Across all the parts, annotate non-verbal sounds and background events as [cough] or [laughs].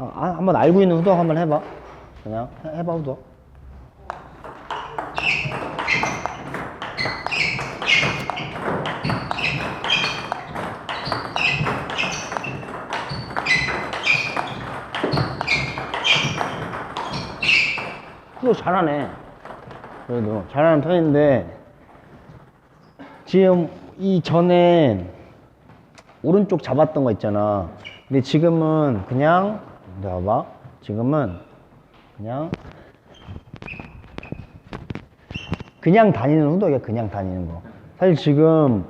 아, 아, 한번 알고 있는 후덕 한번 해봐. 그냥 해- 해봐 후덕. 후덕 잘하네. 그래도 잘하는 편인데 지금 이 전에 오른쪽 잡았던 거 있잖아. 근데 지금은 그냥 봐봐. 지금은 그냥 그냥 다니는 후덕이야. 그냥 다니는 거. 사실 지금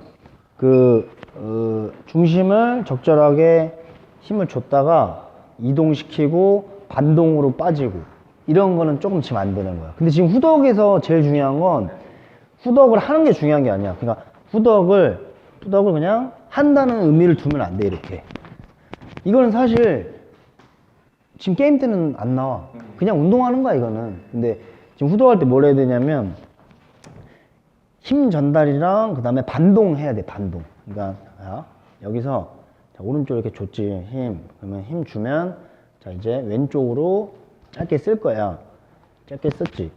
그 어, 중심을 적절하게 힘을 줬다가 이동시키고 반동으로 빠지고 이런 거는 조금 지금 안 되는 거야. 근데 지금 후덕에서 제일 중요한 건 후덕을 하는 게 중요한 게 아니야. 그러니까 후덕을 후덕을 그냥 한다는 의미를 두면 안 돼 이렇게. 이거는 사실 지금 게임 때는 안 나와. 그냥 운동하는 거야 이거는. 근데 지금 후덕할 때 뭘 해야 되냐면 힘 전달이랑 그 다음에 반동 해야 돼 반동. 그러니까 자, 여기서 자, 오른쪽 이렇게 줬지 힘. 그러면 힘 주면 자 이제 왼쪽으로 짧게 쓸 거야. 짧게 썼지.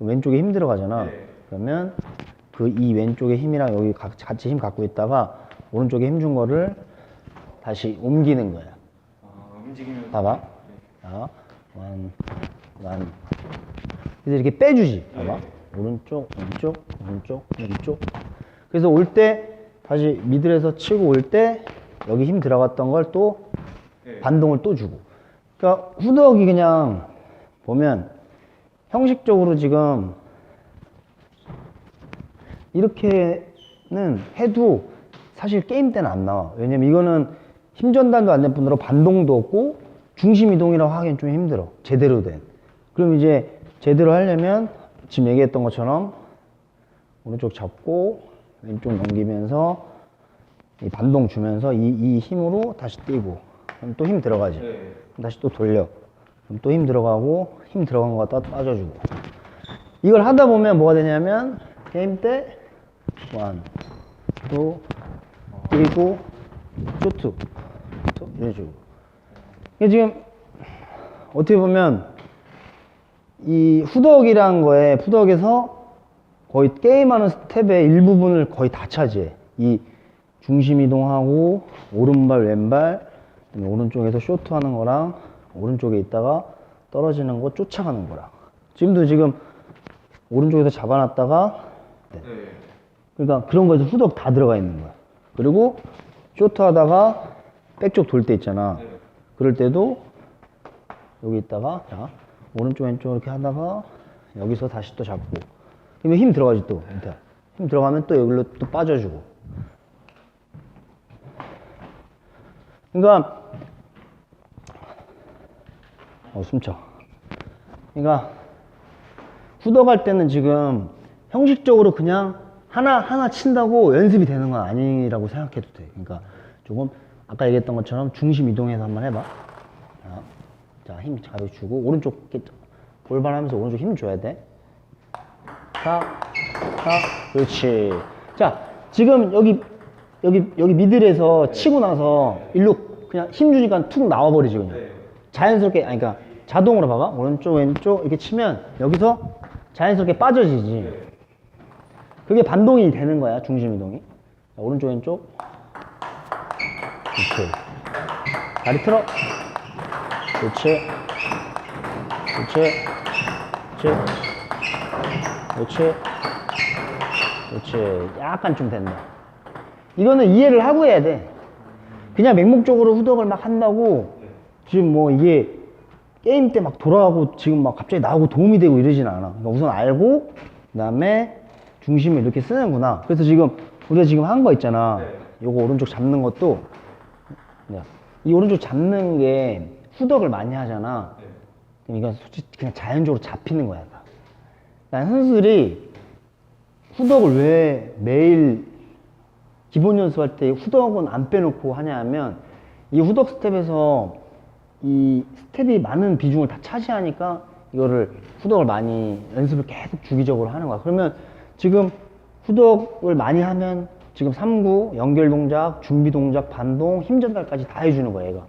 왼쪽에 힘 들어가잖아. 그러면 그 이 왼쪽에 힘이랑 여기 가- 같이 힘 갖고 있다가 오른쪽에 힘 준 거를 다시 옮기는 거야. 아, 움직이면 봐봐. 자, 완, 완. 그래서 이렇게 빼주지. 봐봐. 오른쪽, 왼쪽, 오른쪽, 왼쪽. 그래서 올 때 다시 미들에서 치고 올 때 여기 힘 들어갔던 걸또 네. 반동을 또 주고. 그러니까 후덕이 그냥 보면 형식적으로 지금 이렇게는 해도 사실 게임 때는 안 나와. 왜냐면 이거는 힘 전달도 안 될 뿐더러 반동도 없고 중심 이동이라고 하기엔 좀 힘들어. 제대로 된. 그럼 이제 제대로 하려면 지금 얘기했던 것처럼 오른쪽 잡고 왼쪽 넘기면서 이 반동 주면서 이, 이 힘으로 다시 뛰고 그럼 또 힘 들어가지. 네. 다시 또 돌려. 그럼 또 힘 들어가고 힘 들어간 거 갖다 빠져주고. 이걸 하다 보면 뭐가 되냐면 게임 때 원, 또 뛰고 쇼트, 이런 식으로. 이게 지금 어떻게 보면 이 후덕이란 거에 후덕에서 거의 게임하는 스텝의 일부분을 거의 다 차지해. 이 중심 이동하고 오른발 왼발 오른쪽에서 쇼트 하는 거랑 오른쪽에 있다가 떨어지는 거 쫓아가는 거랑 지금도 지금 오른쪽에서 잡아놨다가 네. 그러니까 그런 거에서 후덕 다 들어가 있는 거야. 그리고 쇼트 하다가 백쪽 돌 때 있잖아. 네. 그럴 때도 여기 있다가 자 오른쪽 왼쪽 이렇게 하다가 여기서 다시 또 잡고. 그러면 힘 들어가지 또 밑에. 힘 들어가면 또 여기로 또 빠져주고. 그러니까 어 숨차. 그러니까 후덕할 때는 지금 형식적으로 그냥 하나 하나 친다고 연습이 되는 건 아니라고 생각해도 돼. 그러니까 조금 아까 얘기했던 것처럼 중심 이동해서 한번 해봐. 자, 자, 힘 가볍게 주고 오른쪽 이렇게 골반 하면서 오른쪽 힘 줘야 돼. 자, 자, 그렇지. 자, 지금 여기 여기 여기 미들에서 치고 나서 일로 그냥 힘 주니까 툭 나와버리지 그냥. 네. 자연스럽게 아니 그러니까 자동으로 봐봐 오른쪽 왼쪽 이렇게 치면 여기서 자연스럽게 빠져지지 그게 반동이 되는 거야 중심 이동이 자, 오른쪽 왼쪽 그렇지 다리 틀어. 그렇지. 그렇지. 그렇지. 그렇지. 그렇지. 약간 좀 된다. 이거는 이해를 하고 해야 돼. 그냥 맹목적으로 후덕을 막 한다고 지금 뭐 이게 게임 때 막 돌아가고 지금 막 갑자기 나오고 도움이 되고 이러진 않아. 그러니까 우선 알고 그다음에 중심을 이렇게 쓰는구나. 그래서 지금 우리가 지금 한 거 있잖아. 요거 오른쪽 잡는 것도 야, 이 오른쪽 잡는 게 후덕을 많이 하잖아. 그럼 이건 솔직히 그냥 자연적으로 잡히는 거야. 난 선수들이 후덕을 왜 매일 기본 연습할 때 후덕은 안 빼놓고 하냐 하면 이 후덕 스텝에서 이 스텝이 많은 비중을 다 차지하니까 이거를 후덕을 많이 연습을 계속 주기적으로 하는 거야. 그러면 지금 후덕을 많이 하면 지금 3구, 연결 동작, 준비 동작, 반동, 힘 전달까지 다 해주는 거야, 얘가.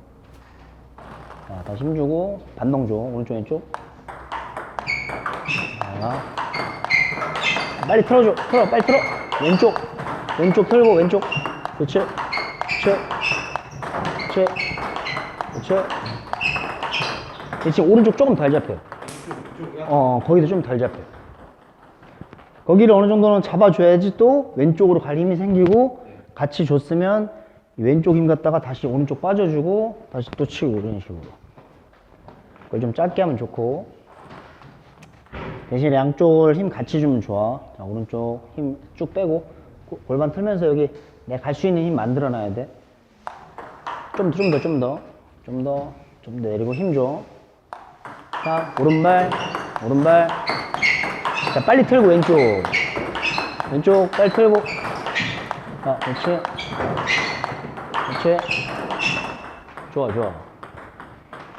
자, 다시 힘주고 반동 줘 오른쪽 왼쪽. 자, 빨리 틀어줘 틀어 빨리 틀어. 왼쪽 왼쪽 틀고 왼쪽. 그렇지? 그렇지? 그렇지? 그렇지? 지금 오른쪽 조금 덜 잡혀요? 어 거기도 좀 덜 잡혀요 거기를 어느 정도는 잡아줘야지 또 왼쪽으로 갈 힘이 생기고 같이 줬으면 이 왼쪽 힘 갖다가 다시 오른쪽 빠져주고 다시 또 치고 이런 식으로. 그걸 좀 짧게 하면 좋고. 대신 양쪽을 힘 같이 주면 좋아. 자 오른쪽 힘 쭉 빼고 고- 골반 틀면서 여기 내가 갈수 있는 힘 만들어 놔야 돼 좀 좀 더 좀 더. 좀 더 좀더 내리고 힘줘. 자 오른발 오른발 자 빨리 틀고 왼쪽. 왼쪽 빨리 틀고. 자 그렇지. 그렇지. 좋아 좋아.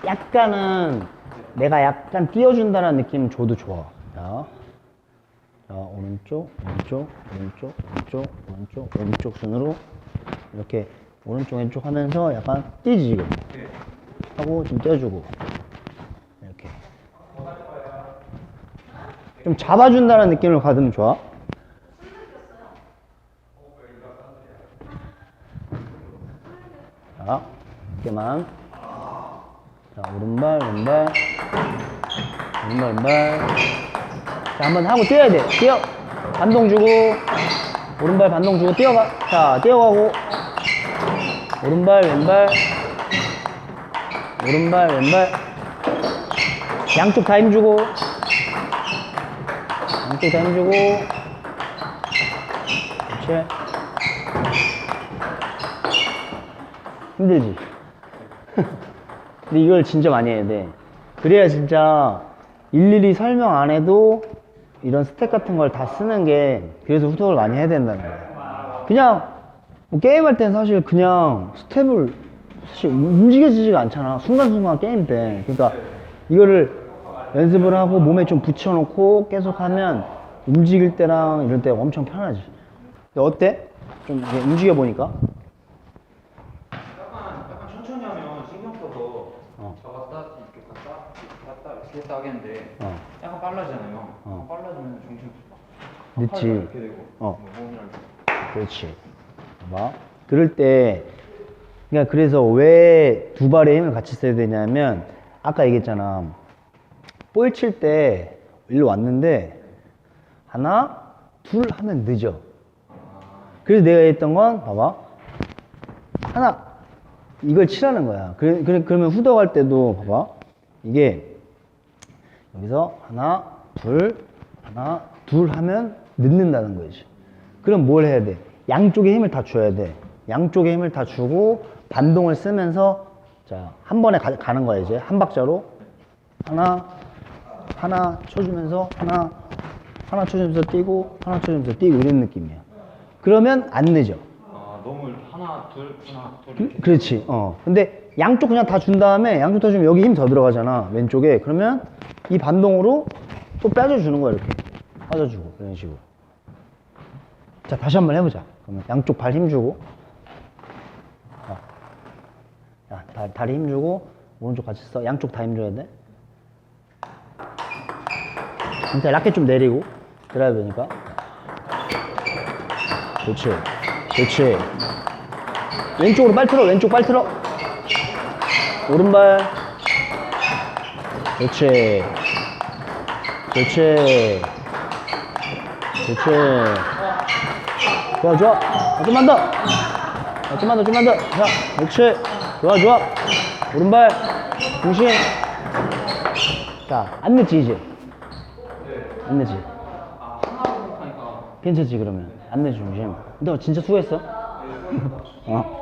약간은 내가 약간 띄워준다는 느낌 줘도 좋아. 자, 자 오른쪽 왼쪽 왼쪽 왼쪽 오른쪽 왼쪽 순으로 이렇게 오른쪽 왼쪽 하면서 약간 뛰지 지금. 하고 좀 떼주고 이렇게 좀 잡아준다는 느낌을 받으면 좋아. 자, 이렇게만. 자, 오른발, 왼발. 오른발, 왼발. 자, 한번 하고 뛰어야 돼. 뛰어. 반동 주고. 오른발 반동 주고 뛰어가. 자, 뛰어가고. 오른발, 왼발. 오른발, 왼발. 양쪽 다 힘주고. 다 힘주고. 그렇지? 힘들지? [laughs] 근데 이걸 진짜 많이 해야 돼. 그래야 진짜 일일이 설명 안 해도 이런 스텝 같은 걸 다 쓰는 게 그래서 후덕을 많이 해야 된다는 거야. 그냥 뭐 게임할 땐 사실 그냥 스텝을 사실 움직여지지가 않잖아. 순간순간 게임 때. 그러니까 이거를 연습을 하고 몸에 좀 붙여놓고 계속 하면 움직일 때랑 이럴 때 엄청 편하지. 근데 어때? 좀 움직여 보니까? 약간 약간 천천히 하면 신경 써서 어. 잡았다 이렇게 갔다 이렇게 갔다 이렇게 했다 하겠는데 어. 약간 빨라지잖아요. 어. 빨라지면 정신 늦지. 되고 어. 뭐 몸이랑 이렇게. 그렇지. 봐봐. 그럴 때, 그러니까 그래서 왜 두 발의 힘을 같이 써야 되냐면, 아까 얘기했잖아. 볼 칠 때 일로 왔는데, 하나, 둘 하면 늦어. 그래서 내가 했던 건, 봐봐. 하나, 이걸 치라는 거야. 그래, 그래, 그러면 후덕할 때도, 봐봐. 이게, 여기서 하나, 둘, 하나, 둘 하면 늦는다는 거지. 그럼 뭘 해야 돼? 양쪽에 힘을 다 줘야 돼. 양쪽에 힘을 다 주고 반동을 쓰면서 자, 한 번에 가, 가는 거야, 이제. 한 박자로. 하나, 하나 쳐주면서 하나, 하나 쳐주면서 뛰고, 하나 쳐주면서 뛰고 이런 느낌이야. 그러면 안 늦어. 아 너무 하나 둘 하나 둘 그. 그렇지. 어. 근데 양쪽 그냥 다 준 다음에 양쪽 다 주면 여기 힘 더 들어가잖아. 왼쪽에. 그러면 이 반동으로 또 빠져주는 거야, 이렇게. 빠져주고. 이런 식으로. 자, 다시 한번 해보자. 그러면 양쪽 발 힘 주고. 자, 자 다, 다리 힘 주고. 오른쪽 같이 써. 양쪽 다 힘 줘야 돼. 진짜 라켓 좀 내리고. 드라이브니까. 그렇지. 그렇지. 왼쪽으로 빨 틀어 왼쪽 빨 틀어. 오른발. 그렇지 그렇지 그렇지. 좋아 좋아. 아, 좀만 더. 아, 좀만 더 좀만 더 자 그렇지. 좋아 좋아. 오른발. 중심. 자 안 늦지 이제 안 늦지? 아 괜찮지 그러면? 안 중심 너 진짜 수고했어? 어